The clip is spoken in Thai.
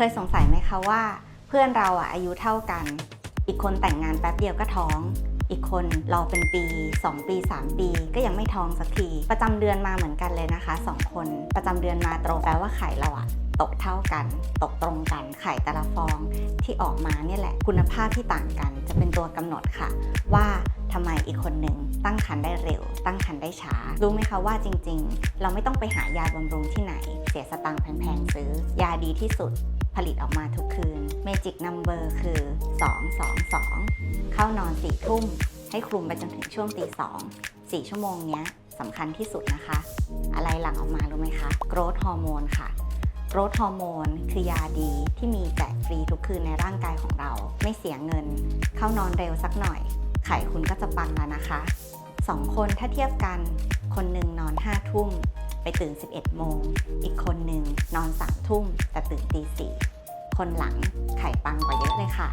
เคยสงสัยไหมคะว่า เพื่อนเราอะอายุเท่ากัน อีกคนแต่งงานแป๊บเดียวก็ท้อง อีกคนรอเป็นปี 2 ปี 3 ปี ก็ยังไม่ท้องสักที ประจำเดือนมาเหมือนกันเลยนะคะสองคน ประจำเดือนมาตรงแปลว่าไข่เราอะตกเท่ากัน ตกตรงกันไข่แต่ละฟองที่ออกมาเนี่ยแหละ คุณภาพที่ต่างกันจะเป็นตัวกำหนดค่ะ ว่าทำไมอีกคนหนึ่งตั้งครรภ์ได้เร็ว ตั้งครรภ์ได้ช้า รู้ไหมคะว่าจริง ๆ เราไม่ต้องไปหายาบำรุงที่ไหน เสียสตังค์แพงๆซื้อ ยาดีที่สุด ผลิตออกมาทุกคืน Magic Number คือ 222 เข้านอนสี่ทุ่ม ให้คลุมไปจนถึงช่วงตีสองสี่ชั่วโมงเนี้ยสำคัญที่สุดนะคะ อะไรหลั่งออกมารู้ไหมคะโกรทฮอร์โมนค่ะโกรทฮอร์โมนคือยาดีที่มีแจกฟรีทุกคืนในร่างกายของเรา ไม่เสียเงิน เข้านอนเร็วสักหน่อย ไข่คุณก็จะปังแล้วนะคะสองคนถ้าเทียบกันคนหนึ่งนอนห้าทุ่ม ไปตื่น 11 โมง อีกคนหนึ่งนอนสามทุ่ม แต่ตื่นตีสี่ คนหลังไข่ปังกว่าเยอะเลยค่ะ